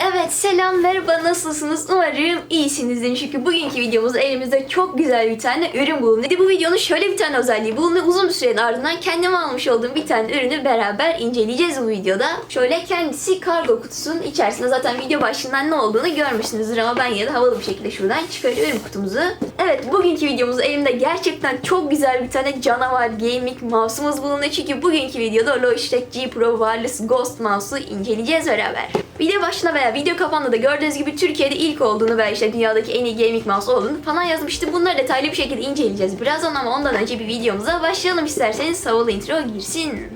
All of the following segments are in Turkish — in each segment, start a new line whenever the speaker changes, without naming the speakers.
Evet selam merhaba nasılsınız? Umarım iyisinizdir çünkü bugünkü videomuzda elimizde çok güzel bir tane ürün bulunuyor. Bu videonun şöyle bir tane özelliği bulunuyor. Uzun bir sürenin ardından kendim almış olduğum bir tane ürünü beraber inceleyeceğiz bu videoda. Şöyle kendisi kargo kutusunun içerisinde zaten video başından ne olduğunu görmüşsünüzdür ama ben yine havalı bir şekilde şuradan çıkarıyorum kutumuzu. Evet bugünkü videomuzda elimde gerçekten çok güzel bir tane canavar gaming mouse'umuz bulunuyor. Çünkü bugünkü videoda Logitech G Pro Wireless Ghost Mouse'u inceleyeceğiz beraber. Video başına veya video kapağında da gördüğünüz gibi Türkiye'de ilk olduğunu veya işte dünyadaki en iyi gaming mouse olduğunu falan yazmıştım. Bunları detaylı bir şekilde inceleyeceğiz birazdan ama ondan önce bir videomuza başlayalım isterseniz havalı intro girsin.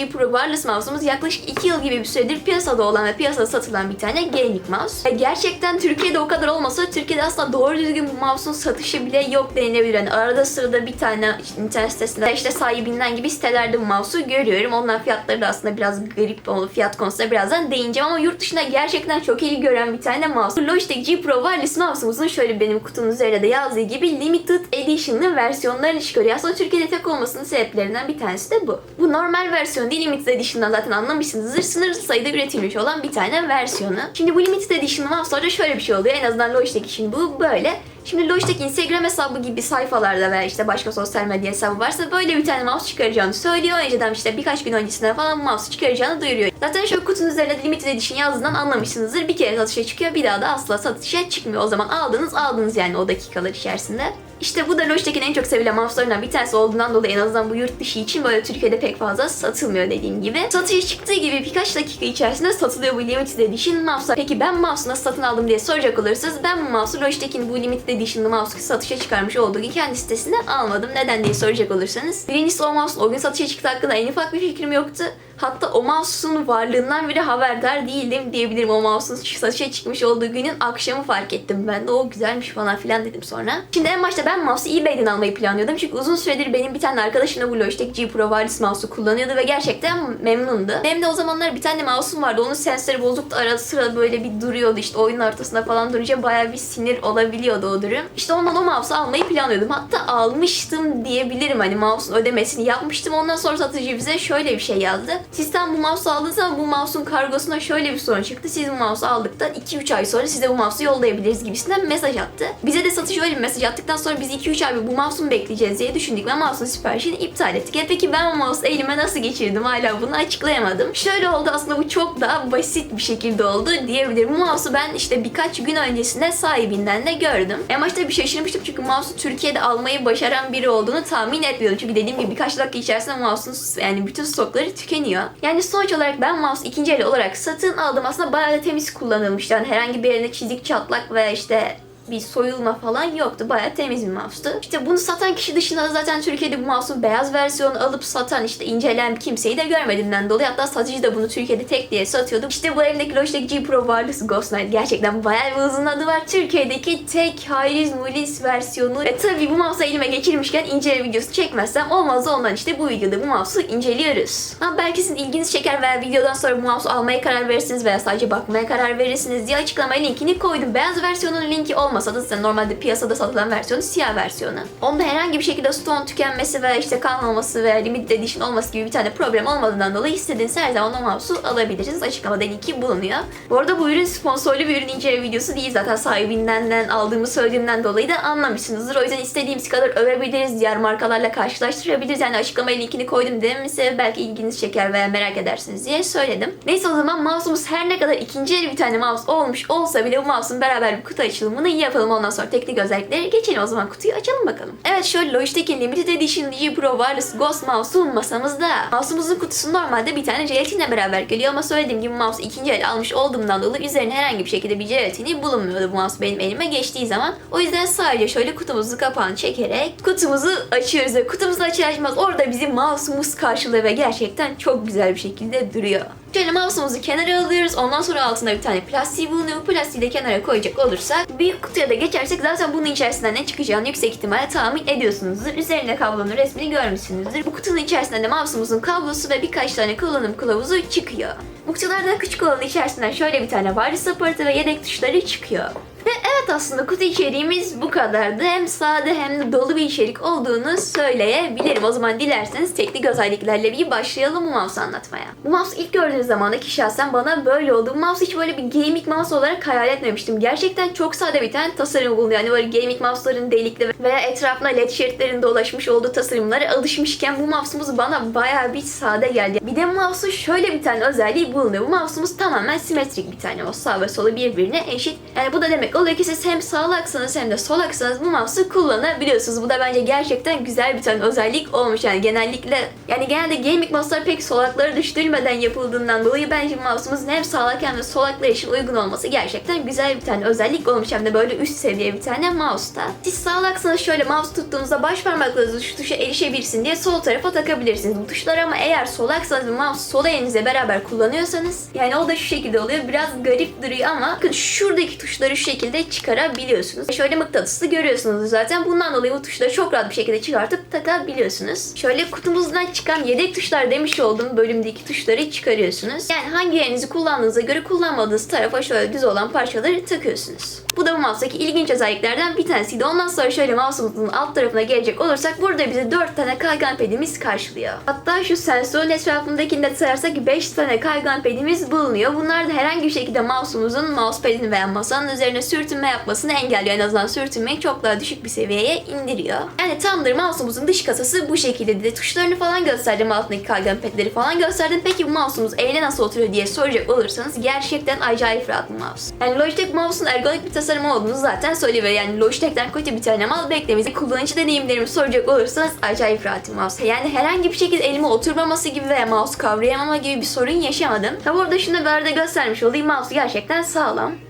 G Pro Wireless mouse'umuz yaklaşık 2 yıl gibi bir süredir piyasada olan ve piyasada satılan bir tane gaming mouse. Ve gerçekten Türkiye'de o kadar olmasa Türkiye'de aslında doğru düzgün bu mouse'un satışı bile yok denilebilir. Yani arada sırada bir tane internet sitesinde işte sahibinden gibi sitelerde bu mouse'u görüyorum. Onların fiyatları da aslında biraz garip. O fiyat konusunda birazdan değineceğim ama yurt dışında gerçekten çok ilgi gören bir tane mouse. Logitech G Pro Wireless mouse'umuzun şöyle benim kutunun üzerinde de yazdığı gibi limited edition'lı versiyonlarını çıkarıyor. Aslında Türkiye'de tek olmasının sebeplerinden bir tanesi de bu. Bu normal versiyon değil limited edition'dan zaten anlamışsınızdır. Sınırlı sayıda üretilmiş olan bir tane versiyonu. Şimdi bu limited edition mouse'larda şöyle bir şey oluyor. En azından Logitech için bu böyle. Şimdi Logitech Instagram hesabı gibi sayfalarda veya işte başka sosyal medya hesabı varsa böyle bir tane mouse çıkaracağını söylüyor. Önceden işte birkaç gün öncesinden falan mouse çıkaracağını duyuruyor. Zaten şu kutunun üzerinde de limited edition yazdığından anlamışsınızdır. Bir kere satışa çıkıyor bir daha da asla satışa çıkmıyor. O zaman aldınız aldınız yani o dakikalar içerisinde. İşte bu da Logitech'in en çok sevilen mouse'larından bir tanesi olduğundan dolayı en azından bu yurt dışı için böyle Türkiye'de pek fazla satılmıyor dediğim gibi. Satışa çıktığı gibi birkaç dakika içerisinde satılıyor bu limited edition mouse'lar. Peki ben mouse'u nasıl satın aldım diye soracak olursanız ben bu mouse'u Logitech'in bu limited edition'lı mouse'u satışa çıkarmış olduğu kendi sitesinden almadım. Neden diye soracak olursanız. Birincisi o mouse'un o gün satışa çıktı hakkında en ufak bir fikrim yoktu. Hatta o mouse'un varlığından bile haberdar değildim diyebilirim. O mouse'un satışa çıkmış olduğu günün akşamı fark ettim. Ben de o güzelmiş falan filan dedim sonra. Şimdi en başta ben mouse'u eBay'den almayı planlıyordum. Çünkü uzun süredir benim bir tane arkadaşım da bu Logitech G Pro Wireless mouse'u kullanıyordu ve gerçekten memnundu. Benim de o zamanlar bir tane mouse'um vardı. Onun sensörü bozuktu. Arada sırada böyle bir duruyordu. İşte oyunun ortasında falan durunca bayağı bir sinir olabiliyordu o durum. İşte ondan o mouse'u almayı planlıyordum. Hatta almıştım diyebilirim. Hani mouse'un ödemesini yapmıştım. Ondan sonra satıcı bize şöyle bir şey yazdı. Sistem bu mouse'u aldığınız zaman bu mouse'un kargosuna şöyle bir sorun çıktı. Siz bu mouse'u aldıktan 2-3 ay sonra size bu mouse'u yollayabiliriz gibisinden mesaj attı. Bize de satıcı öyle bir mesaj attıktan sonra biz 2-3 ay bu mouse'u bekleyeceğiz diye düşündük ve mouse'un siparişini iptal ettik. E peki ben o mouse'u elime nasıl geçirdim hala bunu açıklayamadım. Şöyle oldu aslında bu çok daha basit bir şekilde oldu diyebilirim. Bu mouse'u ben işte birkaç gün öncesinde sahibinden de gördüm. En başta bir şaşırmıştım çünkü mouse'u Türkiye'de almayı başaran biri olduğunu tahmin etmiyordum. Çünkü dediğim gibi birkaç dakika içerisinde mouse'un yani bütün stokları tükeniyor. Yani sonuç olarak ben mouse ikinci el olarak satın aldım. Aslında bayağı da temiz kullanılmış. Yani herhangi bir yerine çizik, çatlak veya işte bir soyulma falan yoktu. Bayağı temiz bir mouse'tu. İşte bunu satan kişi dışında da zaten Türkiye'de bu mouse'un beyaz versiyonu alıp satan işte inceleyen kimseyi de görmediğimden dolayı hatta satıcı da bunu Türkiye'de tek diye satıyordu. İşte bu elimdeki Logitech G Pro Wireless Ghost Knight gerçekten bayağı bir uzun adı var. Türkiye'deki tek Hayriz Mulis versiyonu. Ve tabii bu mouse'u elime geçirmişken inceleme videosu çekmezsem olmaz ondan işte bu videoda bu mouse'u inceliyoruz. Ha belki sizin ilginiz çeker veya videodan sonra bu mouse'u almaya karar verirsiniz veya sadece bakmaya karar verirsiniz diye açıklamaya linkini koydum. Beyaz versiyonun linki olmasa da zaten normalde piyasada satılan versiyonu siyah versiyonu. Onda herhangi bir şekilde stone tükenmesi veya işte kalmaması veya limited edition olması gibi bir tane problem olmadığından dolayı istediğiniz her zaman o mouse'u alabilirsiniz. Açıklamada linki bulunuyor. Bu arada bu ürün sponsorlu bir ürün inceleme videosu değil zaten sahibinden aldığımı söylediğimden dolayı da anlamışsınızdır. O yüzden istediğimiz kadar övebiliriz, diğer markalarla karşılaştırabiliriz. Yani açıklamaya linkini koydum dememin sebebi belki ilginiz çeker veya merak edersiniz diye söyledim. Neyse o zaman mouse'umuz her ne kadar ikinci el bir tane mouse olmuş olsa bile bu mouse'un beraber bir kutu açılımını yapalım. Ondan sonra teknik özellikleri geçelim. O zaman kutuyu açalım bakalım. Evet şöyle Logitech'in Limited Edition G Pro Wireless Ghost Mouse'u masamızda. Mouse'umuzun kutusu normalde bir tane jelatinle beraber geliyor ama söylediğim gibi mouse ikinci el almış olduğumdan dolayı üzerine herhangi bir şekilde bir jelatini bulunmuyordu bu mouse benim elime geçtiği zaman. O yüzden sadece şöyle kutumuzu kapağını çekerek kutumuzu açıyoruz ve kutumuzu açar açmaz orada bizi mouse'umuz karşılıyor ve gerçekten çok güzel bir şekilde duruyor. Şöyle mouse'umuzu kenara alıyoruz. Ondan sonra altında bir tane plastiği bulunuyor. Bu plastiği de kenara koyacak olursak büyük kutuya da geçersek zaten bunun içerisinden ne çıkacağını yüksek ihtimalle tahmin ediyorsunuzdur. Üzerinde kablonun resmini görmüşsünüzdür. Bu kutunun içerisinden de mouse'umuzun kablosu ve birkaç tane kullanım kılavuzu çıkıyor. Bu kutulardan küçük olanın içerisinden şöyle bir tane virus aparatı ve yedek tuşları çıkıyor. Ve evet aslında kutu içeriğimiz bu kadardı. Hem sade hem de dolu bir içerik olduğunu söyleyebilirim. O zaman dilerseniz teknik özelliklerle bir başlayalım bu mouse'u anlatmaya. Bu mouse ilk gördüğüm zaman ki şahsen bana böyle oldu. Bu mouse hiç böyle bir gaming mouse olarak hayal etmemiştim. Gerçekten çok sade bir tane tasarım bulunuyor. Yani böyle gaming mouse'ların delikli veya etrafına led şeritlerin dolaşmış olduğu tasarımlara alışmışken bu mouse'umuz bana bayağı bir sade geldi. Bir de mouse'un şöyle bir tane özelliği bulunuyor. Bu mouse'umuz tamamen simetrik bir tane. O sağ ve solu birbirine eşit. Yani bu da demek oluyor ki siz hem sağ aksanız hem de sol aksanız bu mouse'u kullanabiliyorsunuz. Bu da bence gerçekten güzel bir tane özellik olmuş. Yani genellikle yani genelde gaming mouse'lar pek solakları düşürmeden yapıldığından dolayı bence mouse'umuzun hem sağlak hem de solaklar için uygun olması gerçekten güzel bir tane özellik olmuş. Hem de böyle üst seviye bir tane mouse'ta. Siz sağlaksanız şöyle mouse tuttuğunuzda baş parmaklarınızı şu tuşa erişebilirsin diye sol tarafa takabilirsiniz bu tuşları ama eğer solaksanız ve mouse sol elinizle beraber kullanıyorsanız yani o da şu şekilde oluyor. Biraz garip duruyor ama bakın şuradaki tuşları şu şekilde çıkarabiliyorsunuz. Şöyle mıknatıslı görüyorsunuz zaten. Bundan dolayı bu tuşları çok rahat bir şekilde çıkartıp takabiliyorsunuz. Şöyle kutumuzdan çıkan yedek tuşlar demiş olduğum bölümdeki tuşları çıkarıyorsunuz. Yani hangi yerinizi kullandığınıza göre kullanmadığınız tarafa şöyle düz olan parçaları takıyorsunuz. Bu da bu mouse'daki ilginç özelliklerden bir tanesiydi. Ondan sonra şöyle mouse'umuzun alt tarafına gelecek olursak burada bize 4 tane kaygan pedimiz karşılıyor. Hatta şu sensörün etrafındakini de sayarsak 5 tane kaygan pedimiz bulunuyor. Bunlar da herhangi bir şekilde mouse'umuzun mousepad'ini veya masanın üzerine sürtünme yapmasını engelliyor. En azından sürtünmeyi çok daha düşük bir seviyeye indiriyor. Yani tamdır mouse'umuzun dış kasası bu şekilde de tuşlarını falan gösterdim altındaki kaygan pedleri falan gösterdim. Peki bu mouse'umuz eline nasıl oturuyor diye soracak olursanız gerçekten acayip rahat bir mouse. Yani Logitech mouse'un ergonomik bir tasarımı olduğunu zaten söylüyor. Yani Logitech'ten kötü bir tane mal beklemeyiz. Kullanıcı deneyimlerimi soracak olursanız acayip rahat bir mouse. Yani herhangi bir şekilde elime oturmaması gibi veya mouse kavrayamama gibi bir sorun yaşamadım. Ha bu arada şunu bir arada göstermiş olayım. Mouse gerçekten sağlam.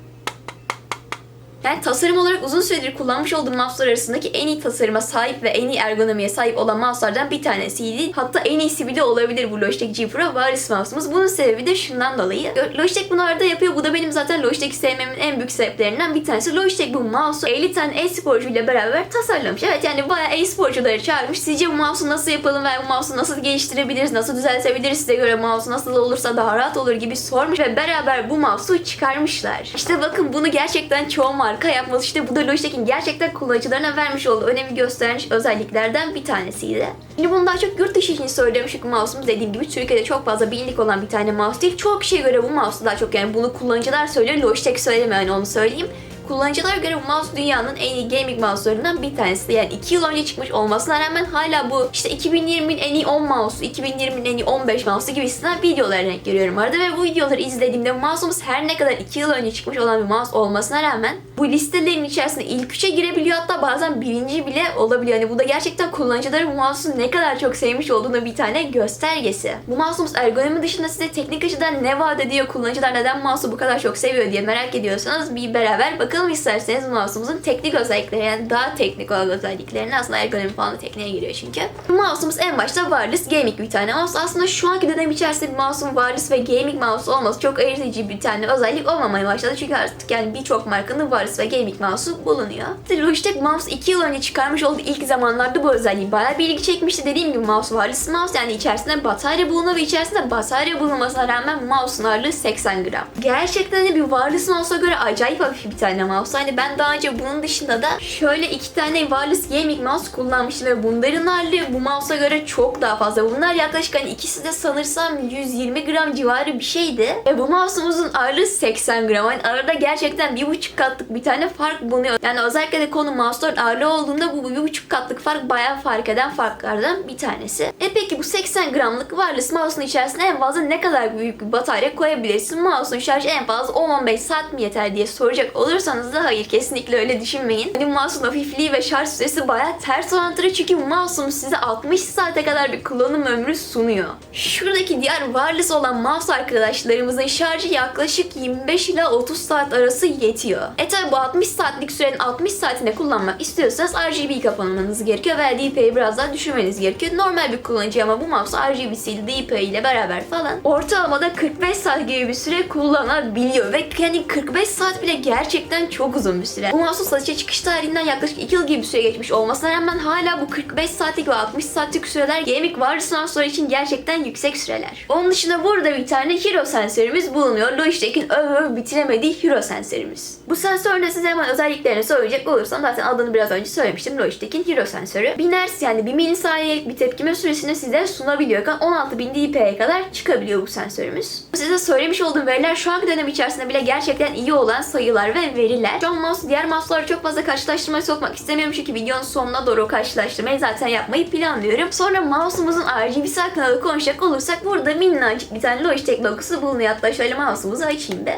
Yani tasarım olarak uzun süredir kullanmış olduğum mouse'lar arasındaki en iyi tasarıma sahip ve en iyi ergonomiye sahip olan mouse'lardan bir tanesiydi. Hatta en iyisi bile olabilir bu Logitech G Pro Varis mouse'umuz. Bunun sebebi de şundan dolayı. Logitech bunu arada yapıyor. Bu da benim zaten Logitech'i sevmemin en büyük sebeplerinden bir tanesi. Logitech bu mouse'u 50 tane e-sporcu ile beraber tasarlamış. Evet yani bayağı e-sporcuları çağırmış. Sizce bu mouse'u nasıl yapalım veya bu mouse'u nasıl geliştirebiliriz, nasıl düzeltebiliriz size göre mouse nasıl olursa daha rahat olur gibi sormuş ve beraber bu mouse'u çıkarmışlar. İşte bakın bunu gerçekten çoğu marka yapmalı. İşte bu da Logitech'in gerçekten kullanıcılarına vermiş olduğu önemi göstermiş özelliklerden bir tanesiydi. Şimdi bunu daha çok yurt dışı için söylemiş çünkü mouse'umuz dediğim gibi Türkiye'de çok fazla bilindik olan bir tane mouse değil. Çok kişiye göre bu mouse daha çok yani bunu kullanıcılar söylüyor. Logitech söylemiyor yani onu söyleyeyim. Kullanıcılara göre bu mouse dünyanın en iyi gaming mouse'larından bir tanesi. Yani 2 yıl önce çıkmış olmasına rağmen hala bu işte 2020'nin en iyi 10 mouse, 2020'nin en iyi 15 mouse gibisinden videolara denk görüyorum arada ve bu videoları izlediğimde mouse'umuz her ne kadar 2 yıl önce çıkmış olan bir mouse olmasına rağmen bu listelerin içerisinde ilk 3'e girebiliyor hatta bazen birinci bile olabiliyor. Yani bu da gerçekten kullanıcıların bu mouse'u ne kadar çok sevmiş olduğunu bir tane göstergesi. Bu mouse'umuz ergonomi dışında size teknik açıdan ne vaat ediyor, kullanıcılar neden mouse'u bu kadar çok seviyor diye merak ediyorsanız bir beraber bakalım isterseniz mouse'umuzun teknik özellikleri yani daha teknik olan özelliklerini aslında ergonomi falan da tekniğe giriyor çünkü. Mouse'umuz en başta wireless gaming bir tane mouse. Aslında şu anki dönem içerisinde mouse'un wireless ve gaming mouse olması çok ayırtıcı bir tane özellik olmamaya başladı. Çünkü artık yani birçok markanın wireless ve gaming mouse'u bulunuyor. İşte Logitech mouse 2 yıl önce çıkarmış olduğu ilk zamanlarda bu özelliği bayağı bir ilgi çekmişti. Dediğim gibi mouse wireless mouse yani içerisinde batarya bulunuyor ve içerisinde batarya bulunmasına rağmen mouse'un ağırlığı 80 gram. Gerçekten de bir wireless mouse'a göre acayip hafif bir tane mouse. Hani ben daha önce bunun dışında da şöyle iki tane wireless gaming mouse kullanmıştım ve bunların ağırlığı bu mouse'a göre çok daha fazla. Bunlar yaklaşık hani ikisi de sanırsam 120 gram civarı bir şeydi. Ve bu mouse'umuzun ağırlığı 80 gram. Yani arada gerçekten bir buçuk katlık bir tane fark bulunuyor. Yani özellikle de konu mouse'ların ağırlığı olduğunda bu bir buçuk katlık fark bayağı fark eden farklardan bir tanesi. E peki bu 80 gramlık wireless mouse'un içerisine en fazla ne kadar büyük bir batarya koyabilirsin? Mouse'un şarjı en fazla 10-15 saat mi yeter diye soracak olursanız diyorsanız da hayır kesinlikle öyle düşünmeyin. Hani mouse'un hafifliği ve şarj süresi bayağı ters orantılı çünkü mouse'um size 60 saate kadar bir kullanım ömrü sunuyor. Şuradaki diğer wireless olan mouse arkadaşlarımızın şarjı yaklaşık 25 ila 30 saat arası yetiyor. E tabi bu 60 saatlik sürenin 60 saatinde kullanmak istiyorsanız RGB kapanmanız gerekiyor ve DPI'yi biraz daha düşürmeniz gerekiyor. Normal bir kullanıcı ama bu mouse RGB'siyle DPI ile beraber falan ortalamada 45 saat gibi bir süre kullanabiliyor ve yani 45 saat bile gerçekten çok uzun bir süre. Bu mouse'un satışa çıkış tarihinden yaklaşık 2 yıl gibi bir süre geçmiş olmasına rağmen hala bu 45 saatlik ve 60 saatlik süreler gaming wireless mouse'lar için gerçekten yüksek süreler. Onun dışında burada bir tane Hero sensörümüz bulunuyor. Logitech'in öv bitiremediği Hero sensörümüz. Bu sensörün de size hemen özelliklerini söyleyecek olursam zaten adını biraz önce söylemiştim. Logitech'in Hero sensörü. Bir ners yani bir milisaniyelik bir tepkime süresini size sunabiliyor. 16.000 dpi'ye kadar çıkabiliyor bu sensörümüz. Size söylemiş olduğum veriler şu anki dönem içerisinde bile gerçekten iyi olan sayılar ve veriler. Şu an diğer mouse'larla çok fazla karşılaştırmaya sokmak istemiyorum çünkü videonun sonuna doğru karşılaştırmayı zaten yapmayı planlıyorum. Sonra mouse'umuzun RGB'si hakkında konuşacak olursak burada minnacık bir tane Logitech logosu bulunuyor. Hatta şöyle mouse'umuzu açayım da.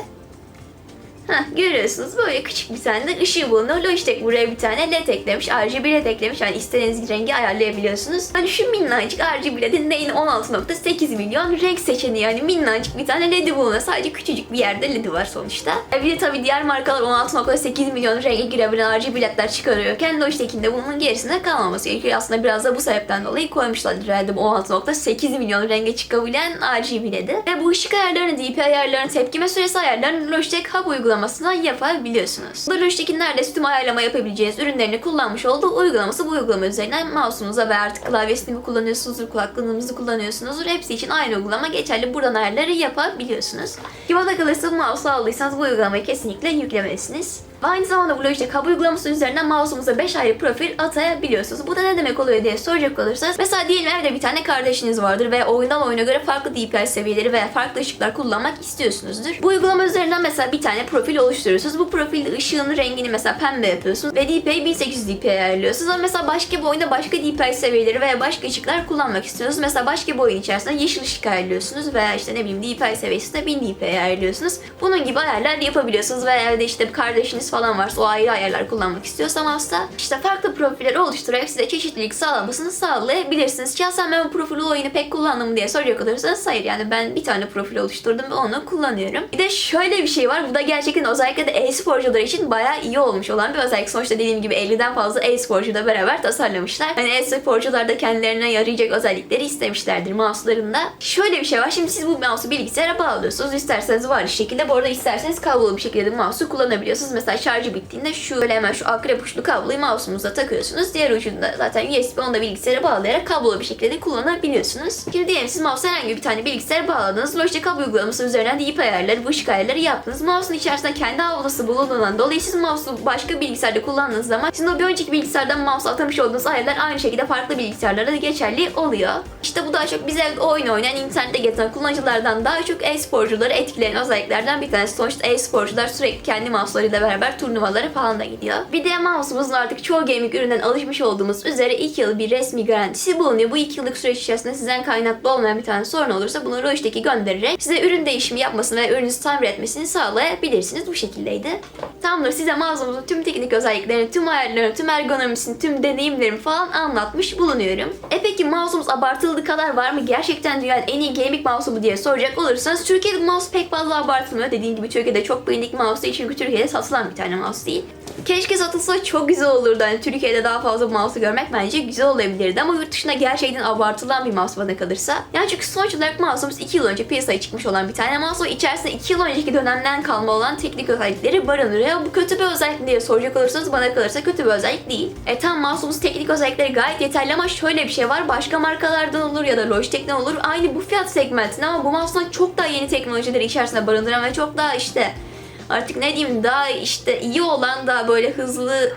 Heh, görüyorsunuz böyle küçük bir tane de ışığı bulunuyor. Logitech buraya bir tane led eklemiş. RGB led eklemiş. Yani istediğiniz rengi ayarlayabiliyorsunuz. Hani şu minnacık RGB ledin neyin 16.8 milyon renk seçeneği. Yani minnacık bir tane ledi bulunuyor. Sadece küçücük bir yerde ledi var sonuçta. E bir de tabii diğer markalar 16.8 milyon renge girebilen RGB ledler çıkarıyorken Logitech'in de bunun gerisinde kalmaması gerekiyor. Aslında biraz da bu sebepten dolayı koymuşlar herhalde bu 16.8 milyon renge çıkabilen RGB ledi. Ve bu ışık ayarlarını, DPI ayarlarını, tepkime süresi ayarlarını Logitech Hub uygulamasından yapabiliyorsunuz. Logitech'in neredeyse tüm ayarlama yapabileceğiniz ürünlerini kullanmış olduğu uygulaması bu uygulama üzerinden mouse'unuza ve artık klavyesini mi kullanıyorsunuzdur, kulaklığınızı kullanıyorsunuzdur. Hepsi için aynı uygulama geçerli. Buradan ayarları yapabiliyorsunuz. Ki bana kalırsa bu mouse'u aldıysanız bu uygulamayı kesinlikle yüklemelisiniz. Ve aynı zamanda Logitech Hub uygulaması üzerinden mouse'umuza 5 ayrı profil atayabiliyorsunuz. Bu da ne demek oluyor diye soracak olursanız mesela diyelim evde bir tane kardeşiniz vardır ve oyundan oyuna göre farklı DPI seviyeleri veya farklı ışıklar kullanmak istiyorsunuzdur. Bu uygulama üzerinden mesela bir tane profil oluşturuyorsunuz. Bu profilde ışığın rengini mesela pembe yapıyorsunuz ve DPI 1800 DPI ayarlıyorsunuz. Ama mesela başka bir oyunda başka DPI seviyeleri veya başka ışıklar kullanmak istiyorsunuz. Mesela başka bir oyun içerisinde yeşil ışık ayarlıyorsunuz veya işte ne bileyim DPI seviyesinde 1000 DPI ayarlıyorsunuz. Bunun gibi ayarlar yapabiliyorsunuz veya evde işte kardeşiniz falan varsa o ayrı ayarlar kullanmak istiyorsam aslında işte farklı profiller oluşturarak size çeşitlilik sağlamasını sağlayabilirsiniz. Şahsen ben bu profil olayını pek kullandım diye soracak olursanız hayır yani ben bir tane profil oluşturdum ve onu kullanıyorum. Bir de şöyle bir şey var bu da gerçekten özellikle de e-sporcular için bayağı iyi olmuş olan bir özellik. Sonuçta dediğim gibi 50'den fazla e-sporcu da beraber tasarlamışlar. Hani e-sporcular da kendilerine yarayacak özellikleri istemişlerdir mouse'larında. Şöyle bir şey var. Şimdi siz bu mouse'u bilgisayara bağlıyorsunuz. İsterseniz var şekilde. Bu arada isterseniz kablolu bir şekilde de mouse'u kullanabiliyorsunuz. Mesela şarjı bittiğinde şu hemen şu akrep uçlu kabloyu mouse'unuza takıyorsunuz. Diğer ucunda zaten USB onu da bilgisayara bağlayarak kablolu bir şekilde de kullanabiliyorsunuz. Şimdi diyelim siz mouse herhangi bir tane bilgisayara bağladınız. Logitech kablo uygulaması üzerinden de ip ayarları, ışık ayarları yaptınız. Mouse'un içerisinde kendi hafızası bulunduğundan dolayı siz mouse'u başka bilgisayarda kullandığınız zaman sizin o bir önceki bilgisayardan mouse atamış olduğunuz ayarlar aynı şekilde farklı bilgisayarlara da geçerli oluyor. İşte bu daha çok bize oyun oynayan, internette gezen kullanıcılardan daha çok e-sporcuları etkileyen özelliklerden bir tanesi. Sonuçta e-sporcular sürekli kendi mouse'larıyla beraber turnuvalara falan da gidiyor. Bir de mouse'umuzun artık çoğu gaming üründen alışmış olduğumuz üzere 2 yıl bir resmi garantisi bulunuyor. Bu 2 yıllık süreç içerisinde sizden kaynaklı olmayan bir tane sorun olursa bunu Logitech'e göndererek size ürün değişimi yapmasını ve ürününüzü tamir etmesini sağlayabilirsiniz. Bu şekildeydi. Tamamdır size mouse'umuzun tüm teknik özelliklerini, tüm ayarlarını, tüm ergonomisini, tüm deneyimlerimi falan anlatmış bulunuyorum. E peki mouse'umuz abartıldığı kadar var mı? Gerçekten dünyanın en iyi gaming mouse'u mu diye soracak olursanız Türkiye'de mouse pek fazla abartılmıyor. Dediğim gibi Türkiye'de çok bilindik mouse çünkü Türkiye'de satılan bir tane mouse değil. Keşke satılsa çok güzel olurdu. Hani Türkiye'de daha fazla mouse görmek bence güzel olabilirdi ama yurt dışında gerçekten abartılan bir mouse bana kalırsa. Yani çünkü sonuç olarak mouse'umuz 2 yıl önce piyasaya çıkmış olan bir tane mouse içerisinde 2 yıl önceki dönemden kalma olan teknik özellikleri barındırıyor. Bu kötü bir özellik diye soracak olursanız bana kalırsa kötü bir özellik değil. E tam mouse'umuz teknik özellikleri gayet yeterli ama şöyle bir şey var. Başka markalardan olur ya da Logitech'ten olur. Aynı bu fiyat segmentinde ama bu mouse'dan çok daha yeni teknolojileri içerisinde barındıran ve çok daha işte artık ne diyeyim daha işte iyi olan daha böyle hızlı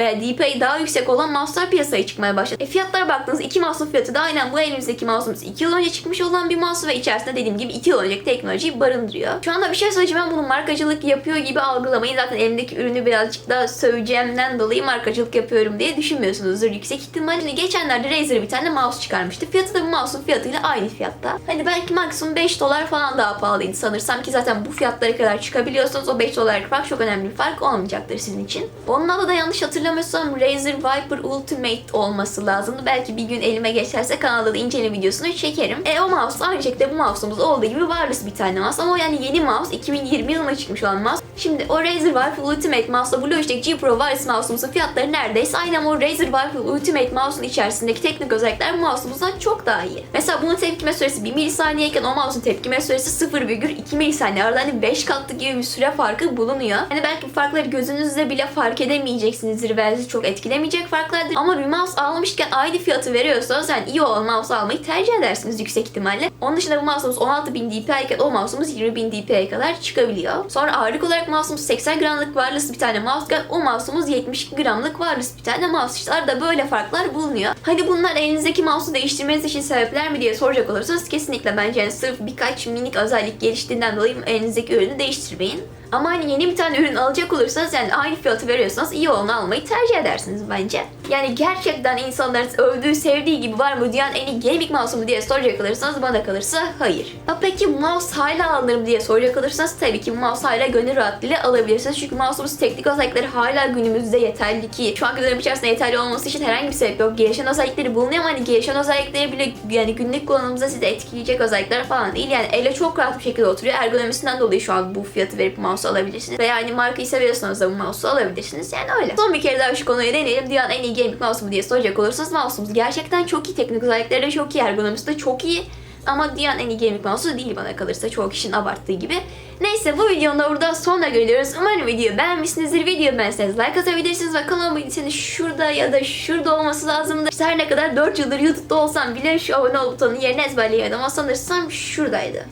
veya DPI daha yüksek olan mouse'lar piyasaya çıkmaya başladı. E fiyatlara baktığınızda iki mouse'un fiyatı da aynen bu elimizdeki mouse'umuz 2 yıl önce çıkmış olan bir mouse ve içerisinde dediğim gibi 2 yıl önceki teknolojiyi barındırıyor. Şu anda bir şey söyleyeceğim ben bunu markacılık yapıyor gibi algılamayın. Zaten elimdeki ürünü birazcık daha söyleyeceğimden dolayı markacılık yapıyorum diye düşünmüyorsunuzdur yüksek ihtimalle. Geçenlerde Razer bir tane mouse çıkarmıştı. Fiyatı da bu mouse'un fiyatıyla aynı fiyatta. Hani belki maksimum 5 dolar falan daha pahalıydı sanırsam ki zaten bu fiyatlara kadar çıkabiliyorsanız o 5 dolarlık fark çok önemli bir fark olmayacaktır sizin için. Onun da yanlış hatırlamıyorsam Razer Viper Ultimate olması lazımdı. Belki bir gün elime geçerse kanalda da inceleme videosunu çekerim. E o mouse aynı şekilde bu mouse'umuz olduğu gibi wireless bir tane mouse ama yani yeni mouse 2020 yılında çıkmış olan mouse. Şimdi o Razer Viper Ultimate mouse'la bu Logitech G Pro wireless mouse'umuzun fiyatları neredeyse aynı ama o Razer Viper Ultimate mouse'un içerisindeki teknik özellikler mouse'umuzdan çok daha iyi. Mesela bunun tepkime süresi 1 milisaniyeyken o mouse'un tepkime süresi 0,2 milisaniye. Arada hani 5 katlı gibi bir süre farkı bulunuyor. Hani belki bu farkları gözünüzle bile fark edemeyeceksinizdir ve çok etkilemeyecek farklardır. Ama bir mouse almışken aynı fiyatı veriyorsanız yani iyi olan mouse almayı tercih edersiniz yüksek ihtimalle. Onun dışında bu mouse'umuz 16.000 DPI iken o mouse'umuz 20.000 DPI'ye kadar çıkabiliyor. Sonra ağırlık olarak mouse'umuz 80 gramlık wireless bir tane mouse o mouse'umuz 72 gramlık wireless bir tane mouse. İşte arada böyle farklar bulunuyor. Hani bunlar elinizdeki mouse'u değiştirmeniz için sebepler mi diye soracak olursanız kesinlikle bence yani sırf birkaç minik özellik geliştiğinden dolayı elinizdeki ürünü değiştirmeyin. Ama hani yeni bir tane ürün alacak olursanız yani aynı fiyatı veriyorsanız iyi olanı almayı tercih edersiniz bence. Yani gerçekten insanların övdüğü, sevdiği gibi var mı dünyanın en iyi gaming mouse mu diye soracak olursanız bana kalırsa hayır. Ha peki mouse hala alınır mı diye soracak olursanız tabii ki mouse hala gönül rahatlığıyla alabilirsiniz. Çünkü mouse'umuz teknik özellikleri hala günümüzde yeterli ki şu anki dönem içerisinde yeterli olması için herhangi bir sebep yok. Gelişen özellikleri bulunuyor ama hani gelişen özellikleri bile yani günlük kullanımımızda sizi etkileyecek özellikler falan değil. Yani ele çok rahat bir şekilde oturuyor. Ergonomisinden dolayı şu an bu fiyatı verip mouse alabilirsiniz. Veya hani markayı seviyorsanız da bu mouse'u alabilirsiniz. Yani öyle. Son bir kere daha şu konuyu deneyelim. Dünyanın en iyi gaming mouse mu diye soracak olursanız mouse'umuz gerçekten çok iyi. Teknik özellikleri de çok iyi. Ergonomisi de çok iyi. Ama dünyanın en iyi gaming mouse'u değil bana kalırsa çoğu kişinin abarttığı gibi. Neyse bu videonun da burada sonuna geliyoruz. Umarım videoyu beğenmişsinizdir. Videoyu beğenseniz like atabilirsiniz ve kanalıma gitseniz şurada ya da şurada olması lazımdır. İşte her ne kadar 4 yıldır YouTube'da olsam bile şu abone ol butonunu yerine ezberleyemedim ama sanırsam şuradaydı.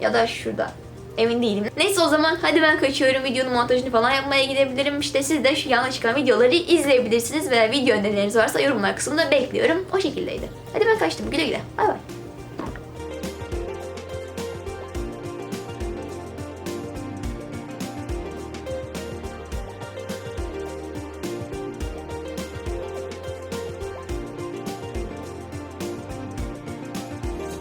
Ya da şurada. Emin değilim. Neyse o zaman hadi ben kaçıyorum. Videonun montajını falan yapmaya gidebilirim. İşte siz de şu yanlış çıkan videoları izleyebilirsiniz veya video önerileriniz varsa yorumlar kısmında bekliyorum. O şekildeydi. Hadi ben kaçtım. Güle güle. Bay bay.